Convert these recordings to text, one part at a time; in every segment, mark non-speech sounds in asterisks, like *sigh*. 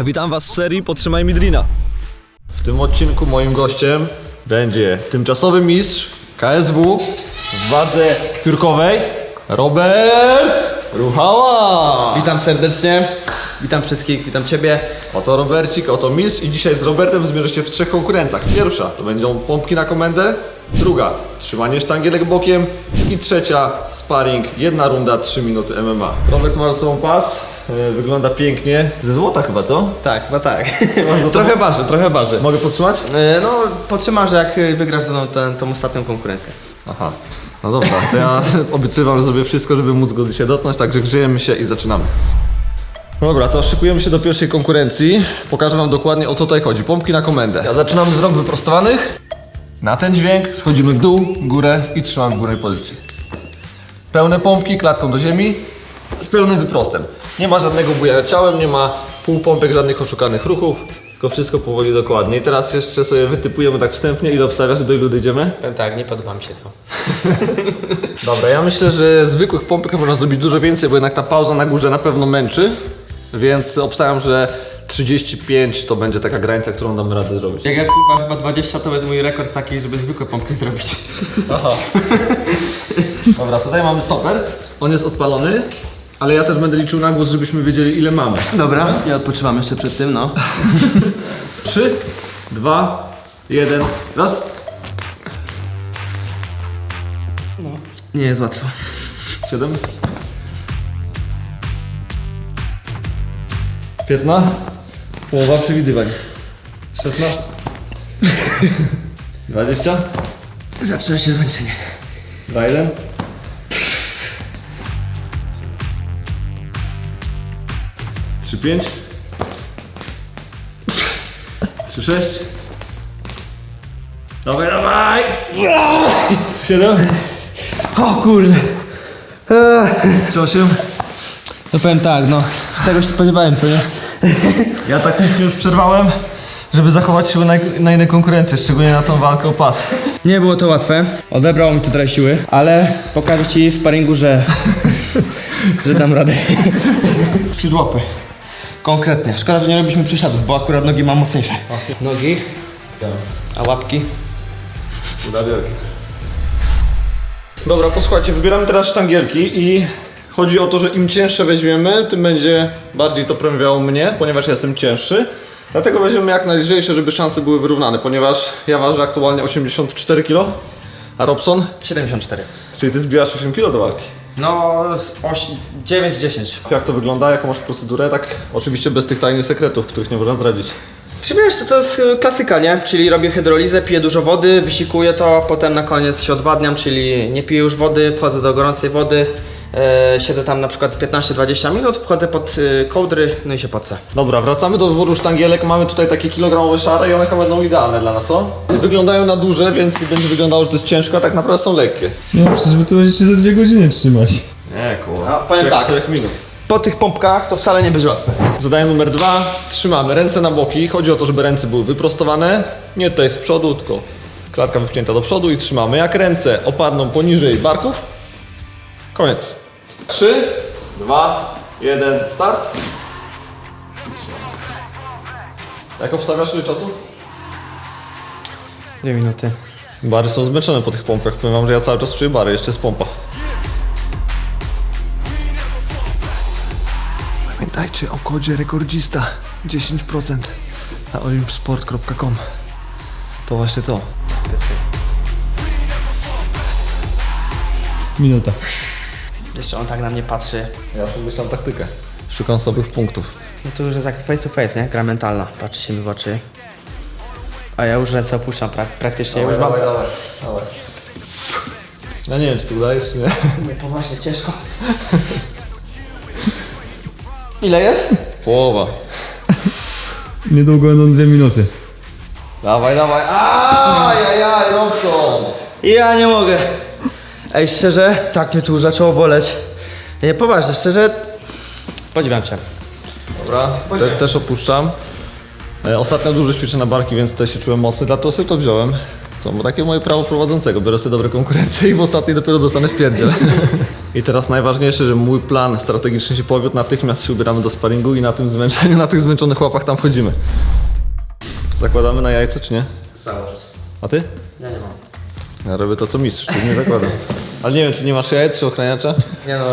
Witam Was w serii Podtrzymaj Midrina. W tym odcinku moim gościem będzie tymczasowy mistrz KSW w wadze piórkowej Robert Ruchała. Witam serdecznie, witam wszystkich, witam Ciebie. Oto Robercik, oto mistrz i dzisiaj z Robertem zmierzy się w trzech konkurencjach. Pierwsza to będą pompki na komendę, druga trzymanie sztangielek bokiem i trzecia sparring, jedna runda, 3 minuty MMA. Robert ma ze sobą pas, e, wygląda pięknie, ze złota chyba, co? Tak, chyba tak. *laughs* trochę waży, trochę waży. Mogę podtrzymać? E, No, potrzymasz, jak wygrasz ze mną tę tą ostatnią konkurencję. Aha. No dobra, to ja *laughs* obiecuję wam, że zrobię wszystko, żeby móc go dzisiaj dotknąć, także grzejemy się i zaczynamy. Dobra, to szykujemy się do pierwszej konkurencji. Pokażę wam dokładnie o co tutaj chodzi. Pompki na komendę. Ja zaczynamy z rąk wyprostowanych. Na ten dźwięk schodzimy w dół, górę i trzymamy w górnej pozycji. Pełne pompki klatką do ziemi z pełnym wyprostem. Nie ma żadnego bujania ciałem, nie ma półpompek, żadnych oszukanych ruchów, tylko wszystko powoli dokładnie. I teraz jeszcze sobie wytypujemy tak wstępnie, ile obstawiasz do ilu dojdziemy? Powiem tak, nie podoba mi się to. *laughs* Dobra, ja myślę, że zwykłych pompek można zrobić dużo więcej, bo jednak ta pauza na górze na pewno męczy, więc obstawiam, że 35 to będzie taka granica, którą damy radę zrobić. Jak ja chyba, chyba 20 to jest mój rekord taki, żeby zwykłe pompki *laughs* zrobić. Aha. Dobra, tutaj mamy stoper, on jest odpalony, ale ja też będę liczył na głos, żebyśmy wiedzieli ile mamy. Dobra, ja odpoczywam jeszcze przed tym, no. 3, 2, 1, raz. Nie jest łatwo. 7 15 Połowa przewidywań. 16 20 Zaczyna się zmęczenie. 2, 1 3, 5 3, 6 Dawaj, dawaj! 7 O kurde. 3, 8 No powiem tak, no. Tego się spodziewałem, co nie? *laughs* Ja taktycznie już przerwałem, żeby zachować siłę na, na inne konkurencje, szczególnie na tą walkę o pas. Nie było to łatwe. Odebrało mi to trochę siły, ale pokażę Ci w sparingu, że... *laughs* że dam radę. *laughs* Skrzydłopy. Konkretnie. Szkoda, że nie robiliśmy przysiadów, bo akurat nogi mam mocniejsze. Nogi. A łapki? Udawiorki. Dobra, posłuchajcie, wybieramy teraz sztangielki i chodzi o to, że im cięższe weźmiemy, tym będzie bardziej to premiowało mnie, ponieważ ja jestem cięższy. Dlatego weźmiemy jak najlżejsze, żeby szanse były wyrównane, ponieważ ja ważę aktualnie 84 kg, a Robson, 74. czyli ty zbijasz 8 kg do walki. No, 9-10. Jak to wygląda, jaką masz procedurę? Tak, oczywiście bez tych tajnych sekretów, których nie można zdradzić. Czy wiesz, to, to jest y, klasyka, nie? Czyli robię hydrolizę, piję dużo wody, wysikuję to, potem na koniec się odwadniam, czyli nie piję już wody, wchodzę do gorącej wody, siedzę tam na przykład 15-20 minut, wchodzę pod y, kołdry, no i się pocę. Dobra, wracamy do wyboru sztangielek. Mamy tutaj takie kilogramowe szare i one chyba będą idealne dla nas, co? Wyglądają na duże, więc będzie wyglądało, że to jest ciężko, a tak naprawdę są lekkie. No przecież wy to będziecie za dwie godziny trzymać. Nie, kurwa. A, powiem tak. 4 minut. Po tych pompkach to wcale nie będzie łatwe. Zadanie numer dwa. Trzymamy ręce na boki. Chodzi o to, żeby ręce były wyprostowane. Nie tutaj z przodu, tylko klatka wypchnięta do przodu i trzymamy. Jak ręce opadną poniżej barków, koniec. 3, 2, 1, start. Jak obstawiasz ile czasu? Dwie minuty. Bary są zmęczone po tych pompkach. Powiem wam, że ja cały czas czuję bary, jeszcze jest pompa. Pamiętajcie o kodzie rekordzista 10% na olympsport.com. To właśnie to. Minuta. Jeszcze on tak na mnie patrzy. Ja już wymyślam taktykę. Szukam słabych punktów. No to już jest tak face to face, nie? Gra mentalna. Patrzy się mi w oczy. A ja już ręce opuszczam prak praktycznie. już mam... dawaj, dawaj. Ja nie wiem, czy ty udajesz, czy nie. Nie, poważnie, ciężko. *laughs* Ile jest? Połowa. Niedługo będą dwie minuty. Dawaj, dawaj. Ajajaj, Robson! Ja nie mogę. Ej, szczerze, tak mnie tu zaczęło boleć. Nie, poważnie, szczerze, podziwiam cię. Dobra, te, też opuszczam. E, Ostatnio dużo ćwiczę na barki, więc tutaj się czułem mocny, dlatego sobie to wziąłem. Co, bo takie moje prawo prowadzącego. Biorę sobie dobre konkurencje i w ostatniej dopiero dostanę w pierdziel. *laughs* I teraz najważniejsze, że mój plan strategiczny się powiódł. Natychmiast się ubieramy do sparingu i na tym zmęczeniu, na tych zmęczonych łapach tam wchodzimy. Zakładamy na jajce, czy nie? Założyć. A ty? Ja nie mam. Ja robię to, co mistrz, czyli nie zakładam. Ale nie wiem, czy nie masz jajec, czy ochraniacza? Nie no,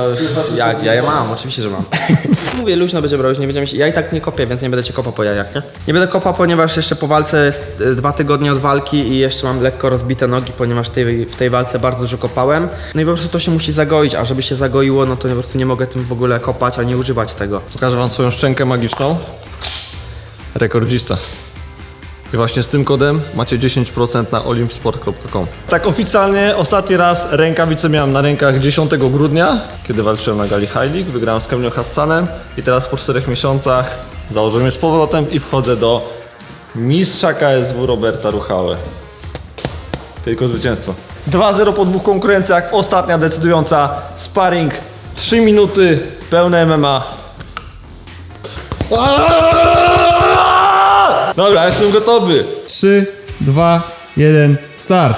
jak, ja je mam, oczywiście, że mam. *laughs* Mówię, luźno będzie brał, już nie będziemy się... Ja i tak nie kopię, więc nie będę cię kopał po jajach, nie? Nie będę kopał, ponieważ jeszcze po walce jest e, dwa tygodnie od walki i jeszcze mam lekko rozbite nogi, ponieważ tej, w tej walce bardzo dużo kopałem. No i po prostu to się musi zagoić, a żeby się zagoiło, no to po prostu nie mogę tym w ogóle kopać, ani używać tego. Pokażę wam swoją szczękę magiczną. Rekordzista. I właśnie z tym kodem macie 10% na olimpsport.com. Tak oficjalnie ostatni raz rękawice miałem na rękach 10 grudnia, kiedy walczyłem na gali High. Wygrałem z Kamilem Hassanem i teraz po 4 miesiącach założyłem je z powrotem i wchodzę do mistrza KSW Roberta Ruchałę. Tylko zwycięstwo. 2-0 po dwóch konkurencjach, ostatnia decydująca sparring, 3 minuty, pełne MMA. Dobra, jestem gotowy. 3, 2, 1, start.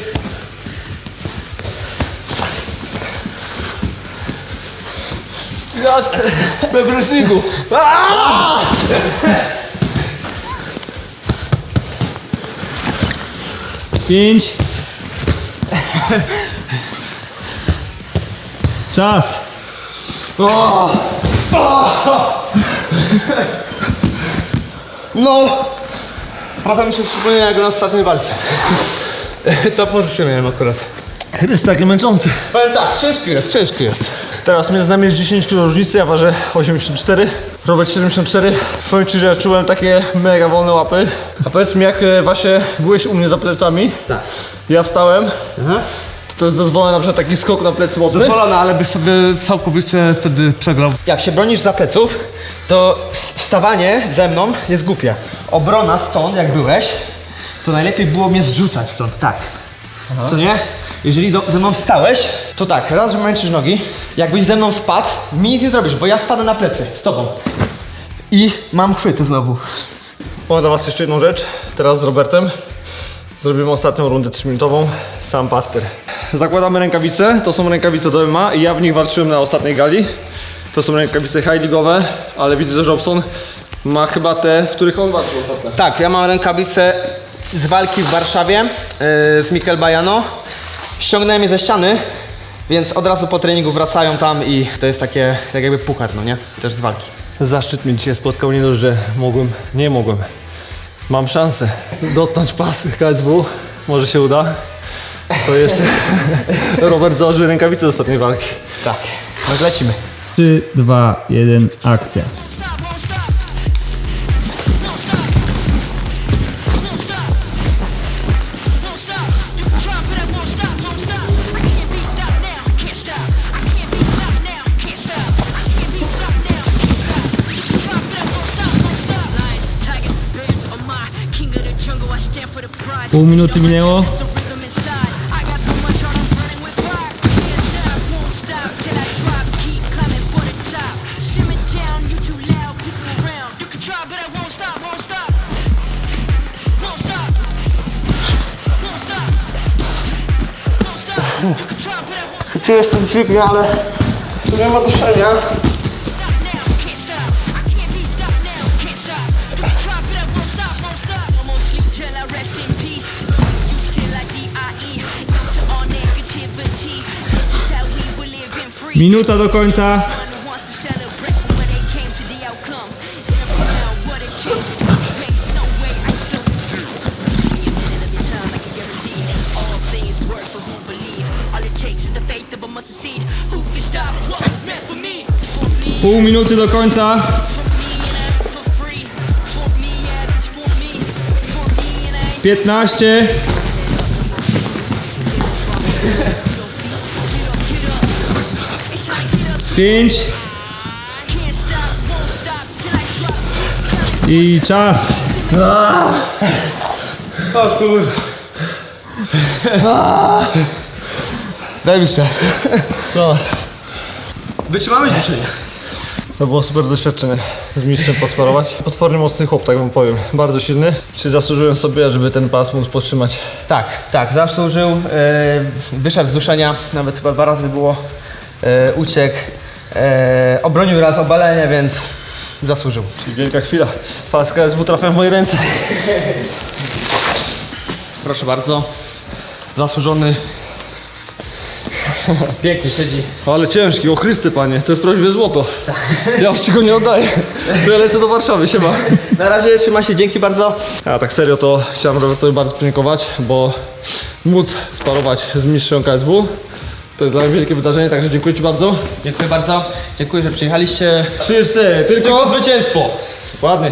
minuty. We wrestlingu. 5. Czas. No! Trochę mi się przypomina jak na ostatniej walce. to pozycję miałem akurat. Jest taki męczący. Powiem tak, ciężki jest, ciężki jest. Teraz między nami jest 10 kg różnicy, ja ważę 84, Robert 74. Powiem Ci, że ja czułem takie mega wolne łapy. A powiedz mi, jak e, właśnie byłeś u mnie za plecami, Tak. ja wstałem, to jest dozwolony na przykład taki skok na plecy mocny? Zezwolone, ale byś sobie całkowicie wtedy przegrał. Jak się bronisz za pleców, to s- wstawanie ze mną jest głupie. Obrona stąd, jak byłeś, to najlepiej było mnie zrzucać stąd, tak. Co nie? Jeżeli do, ze mną stałeś, to tak, raz, że męczysz nogi, jakbyś ze mną spadł, mi nic nie zrobisz, bo ja spadę na plecy z tobą. I mam chwyty znowu. Powiem do Was jeszcze jedną rzecz. Teraz z Robertem zrobimy ostatnią rundę 3-minutową. Sam parter. Zakładamy rękawice. To są rękawice do MMA i ja w nich walczyłem na ostatniej gali. To są rękawice high league'owe, ale widzę, że Robson ma chyba te, w których on walczył ostatnio. Tak, ja mam rękawice z walki w Warszawie yy, z Mikel Bajano. Ściągnąłem je ze ściany, więc od razu po treningu wracają tam i to jest takie, tak jakby puchar, no nie? Też z walki. Zaszczyt mnie dzisiaj spotkał, nie dość, że mogłem, nie mogłem. Mam szansę dotknąć pas KSW, może się uda. To jeszcze *laughs* Robert założył rękawice z ostatniej walki. Tak. No lecimy. 3, 2, 1, akcja. But I won't Czujesz ten dźwignię, ale nie ma duszenia. Me? For me, Pół minuty do końca. for till I czas. O kurwa. Zajebiście. No, Wytrzymałeś duszenie. to było super doświadczenie z mistrzem posparować. Potwornie mocny chłop, tak wam powiem. Bardzo silny. Czy zasłużyłem sobie, żeby ten pas móc podtrzymać? Tak, tak, zasłużył. E, wyszedł z duszenia, nawet chyba dwa razy było. E, uciekł. E, obronił raz obalenie, więc zasłużył. Czyli wielka chwila. Pas KSW trafia w moje ręce. Proszę bardzo. Zasłużony. *laughs* Pięknie siedzi. Ale ciężki, o Chryste panie, to jest prawdziwe złoto. Ja już ci go nie oddaję. To ja lecę do Warszawy, siema. *laughs* Na razie trzyma się, dzięki bardzo. A tak serio to chciałem Robertowi bardzo podziękować, bo móc sparować z mistrzem KSW to jest dla mnie wielkie wydarzenie, także dziękuję ci bardzo. Dziękuję bardzo. Dziękuję, że przyjechaliście. 3-4, tylko Tylko zwycięstwo! Ładnie.